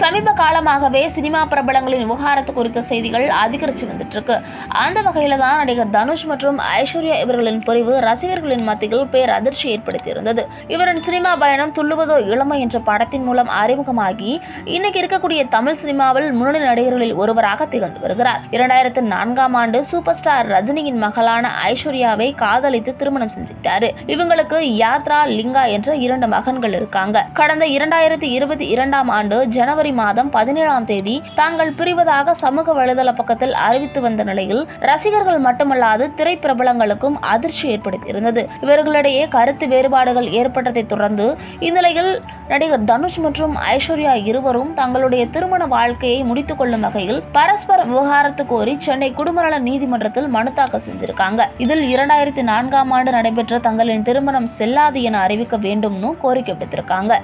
சமீப காலமாகவே சினிமா பிரபலங்களின் விவகாரத்து குறித்த செய்திகள் அதிகரித்து வந்துட்டு இருக்கு அந்த வகையில தான் நடிகர் தனுஷ் மற்றும் ஐஸ்வர்யா இவர்களின் பிரிவு ரசிகர்களின் மத்தியில் பேர் அதிர்ச்சி ஏற்படுத்தியிருந்தது. இவரின் சினிமா பயணம் துள்ளுவதோ இளமை என்ற படத்தின் மூலம் அறிமுகமாகி இன்னைக்கு இருக்கக்கூடிய தமிழ் சினிமாவில் முன்னணி நடிகர்களில் ஒருவராக திகழ்ந்து வருகிறார். இரண்டாயிரத்து நான்காம் ஆண்டு சூப்பர் ஸ்டார் ரஜினியின் மகளான ஐஸ்வர்யாவை காதலித்து திருமணம் செஞ்சுக்கிட்டாரு. இவங்களுக்கு யாத்ரா லிங்கா என்ற இரண்டு மகன்கள் இருக்காங்க. கடந்த இரண்டாயிரத்தி இருபத்தி இரண்டாம் ஆண்டு ஜனவரி ஜனவரி மாதம் பதினேழாம் தேதி தாங்கள் பிரிவதாக சமூக வலைதள பக்கத்தில் அறிவித்து வந்த நிலையில் ரசிகர்கள் மட்டுமல்லாது திரைப்பிரபலங்களுக்கும் அதிர்ச்சி ஏற்படுத்தியிருந்தது. இவர்களிடையே கருத்து வேறுபாடுகள் ஏற்பட்டதை தொடர்ந்து இந்நிலையில் நடிகர் தனுஷ் மற்றும் ஐஸ்வர்யா இருவரும் தங்களுடைய திருமண வாழ்க்கையை முடித்துக் கொள்ளும் வகையில் பரஸ்பர விவகாரத்து கோரி சென்னை குடும்பநல நீதிமன்றத்தில் மனு தாக்கல் செஞ்சிருக்காங்க. இதில் இரண்டாயிரத்தி நான்காம் ஆண்டு நடைபெற்ற தங்களின் திருமணம் செல்லாது என அறிவிக்க வேண்டும்னு கோரிக்கை விடுத்திருக்காங்க.